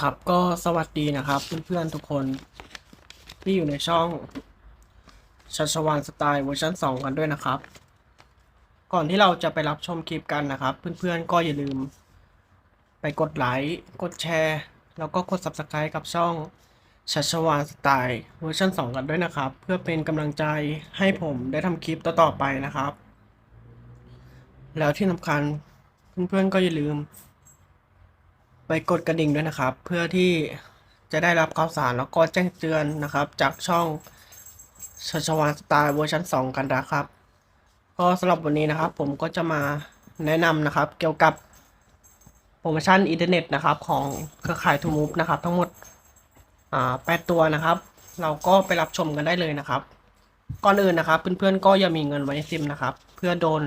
ครับก็สวัสดีนะครับ เพื่อนๆทุกคนที่อยู่ในช่องชัชวานสไตล์เวอร์ชัน2 กันด้วยนะครับ ก่อนที่เราจะไปรับชมคลิปกันนะครับ เพื่อนๆก็อย่าลืม ไปกดไลค์กดแชร์ แล้วก็กด Subscribe กับช่องชัชวานสไตล์เวอร์ชัน2 กันด้วยนะครับ เพื่อเป็นกำลังใจให้ผมได้ทำคลิปต่อๆไปนะครับ แล้วที่สำคัญเพื่อนๆก็อย่าลืม ไปกดกระดิ่งด้วยนะครับ เพื่อที่จะได้รับข่าวสารแล้วก็แจ้งเตือนนะครับ จากช่องชัชวานสไตล์เวอร์ชัน2 กันนะครับ ก็สำหรับวันนี้นะครับ ผมก็จะมาแนะนำนะครับ เกี่ยวกับโปรโมชั่นอินเทอร์เน็ตนะครับ ของเครือข่ายทูมูฟนะครับ ทั้งหมดแปดตัวนะครับ เราก็ไปรับชมกันได้เลยนะครับ ก่อนอื่นนะครับ เพื่อนๆก็อย่ามีเงินไว้ในซิมนะครับ เพื่อโดน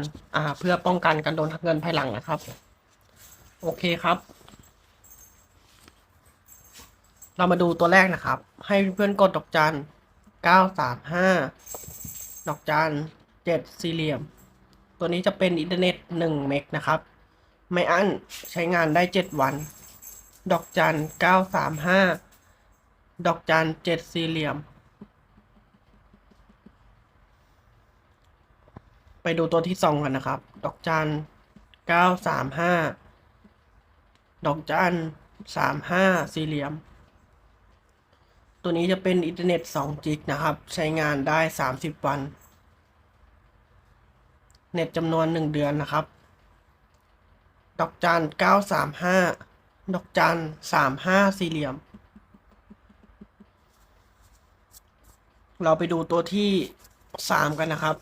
เพื่อป้องกันการโดนหักเงินภายหลังนะครับ โอเคครับ เรามาดูตัวแรกนะครับ ให้เพื่อนกดดอกจัน935ดอกจัน7สี่เหลี่ยม ตัวนี้จะเป็นอินเทอร์เน็ต1เมกนะครับ ไม่อั้นใช้งานได้7วัน ดอกจัน935ดอกจัน7สี่เหลี่ยม ไปดูตัวที่2กันนะครับ ดอกจัน935ดอกจัน35สี่เหลี่ยม ตัวนี้จะเป็นอินเทอร์เน็ต2จิกนะครับ ใช้งานได้ 30 วัน เน็ตจำนวน 1 เดือนนะครับ ดอกจัน 935 ดอกจัน 35 สี่เหลี่ยม เราไปดูตัวที่ 3 กันนะครับ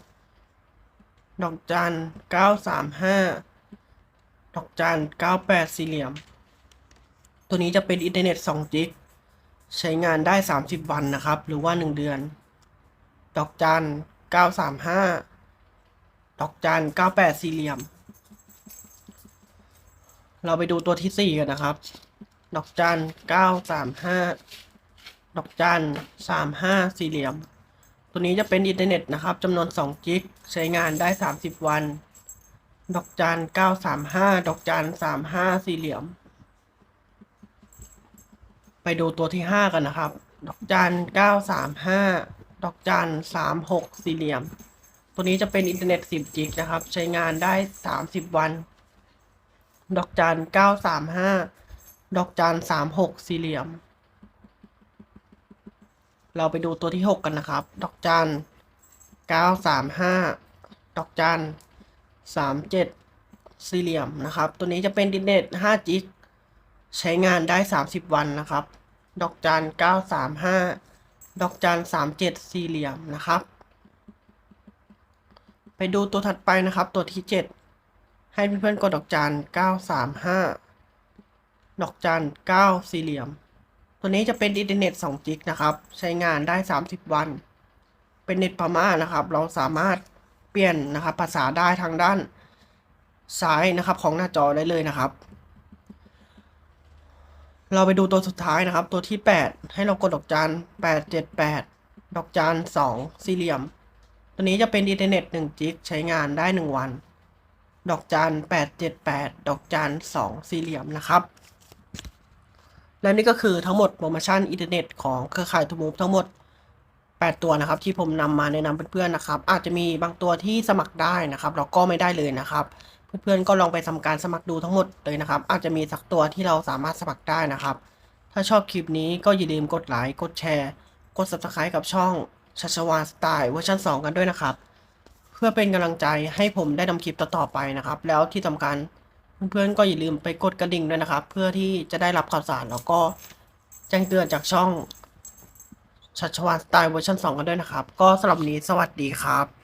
ดอกจัน 935 ดอกจัน 98 สี่เหลี่ยม ตัวนี้จะเป็นอินเทอร์เน็ต2จิก ใช้งานได้ 30 วันนะครับ หรือว่า 1 เดือน ดอกจัน 935 ดอกจัน 98 สี่เหลี่ยม เราไปดูตัวที่ 4 กันนะครับ ดอกจัน 935 ดอกจัน 35 สี่เหลี่ยม ตัวนี้จะเป็นอินเทอร์เน็ตนะครับจำนวน 2 จิก ใช้งานได้ 30 วัน ดอกจัน 935 ดอกจัน 35 สี่เหลี่ยม ไปดูตัวที่ 5 กันนะครับ ดอกจัน935 ดอกจัน36 สี่เหลี่ยม ตัวนี้จะเป็นอินเทอร์เน็ต 10 จิกนะครับ ใช้งานได้ 30 วัน ดอกจัน935 ดอกจัน36 สี่เหลี่ยม เราไปดูตัวที่ 6 กันนะครับ ดอกจัน935 ดอกจัน37 สี่เหลี่ยมนะครับ ตัวนี้จะเป็นอินเทอร์เน็ต5จิก ใช้งานได้ 30 วันนะครับ ดอกจัน935 ดอกจัน37 สี่เหลี่ยมนะครับ ไปดูตัวถัดไปนะครับ ตัวที่ 7 ให้เพื่อนๆกดดอกจัน935 ดอกจัน9สี่เหลี่ยม ตัวนี้จะเป็นอินเทอร์เน็ต2จิกนะครับ ใช้งานได้ 30 วัน เป็นเน็ตพม่านะครับ เราสามารถเปลี่ยนนะครับภาษาได้ทางด้านซ้ายนะครับของหน้าจอได้เลยนะครับ เราไปดูตัวสุดท้ายนะครับ ตัวที่ 8 ให้เรากดดอกจัน878 ดอกจัน2สี่เหลี่ยม ตัวนี้จะเป็นอินเทอร์เน็ต1จิกใช้งานได้ 1 วัน ดอกจัน878 ดอกจัน2สี่เหลี่ยมนะครับ และนี่ก็คือทั้งหมดโปรโมชั่นอินเทอร์เน็ตของเครือข่ายทูมูฟทั้งหมด 8 ตัวนะครับ ที่ผมนำมาแนะนำเพื่อนๆนะครับ อาจจะมีบางตัวที่สมัครได้นะครับแล้วก็ไม่ได้เลยนะครับ เพื่อนๆก็ลองไปทำการสมัครดูทั้งหมดเลยนะครับ อาจจะมีสักตัวที่เราสามารถสมัครได้นะครับ ถ้าชอบคลิปนี้ก็อย่าลืมกดไลค์กดแชร์ กด subscribe กับช่องชัชวานสไตล์เวอร์ชัน2 กันด้วยนะครับ เพื่อเป็นกำลังใจให้ผมได้ทำคลิปต่อๆไปนะครับ แล้วที่สำคัญเพื่อนๆก็อย่าลืมไปกดกระดิ่งด้วยนะครับ เพื่อที่จะได้รับข่าวสารแล้วก็แจ้งเตือนจากช่องชัชวานสไตล์เวอร์ชัน2 กันด้วยนะครับ ก็สำหรับนี้สวัสดีครับ